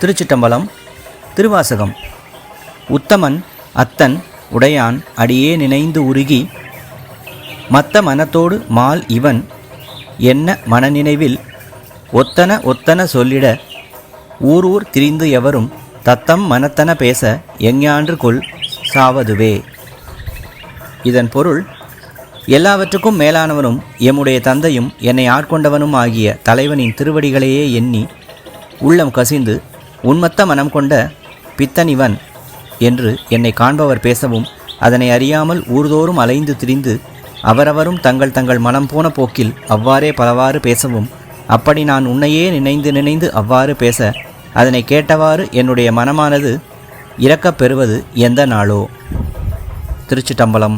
திருச்சிட்டம்பலம் திருவாசகம். உத்தமன் அத்தன் உடையான் அடியே நினைந்து உருகி மத்த மனத்தோடு மால் இவன் என்ன மனநினைவில் ஒத்தன ஒத்தன சொல்லிட ஊர் ஊர் திரிந்து எவரும் தத்தம் மனத்தன பேச எஞ்ஞான்று கொள் சாவதுவே. இதன் பொருள் எல்லாவற்றுக்கும் மேலானவனும் எம்முடைய தந்தையும் என்னை ஆட்கொண்டவனும் ஆகிய தலைவனின் திருவடிகளையே எண்ணி உள்ளம் கசிந்து உன்மத்த மனம் கொண்ட பித்தன் இவன் என்று என்னை காண்பவர் பேசவும் அதனை அறியாமல் ஊர்தோறும் அலைந்து திரிந்து அவரவரும் தங்கள் தங்கள் மனம் போன போக்கில் அவ்வாறே பலவாறு பேசவும் அப்படி நான் உன்னையே நினைந்து நினைந்து அவ்வாறு பேச அதனை கேட்டவாறு என்னுடைய மனமானது இறக்கப் பெறுவது எந்த நாளோ? திருச்சிட்டம்பலம்.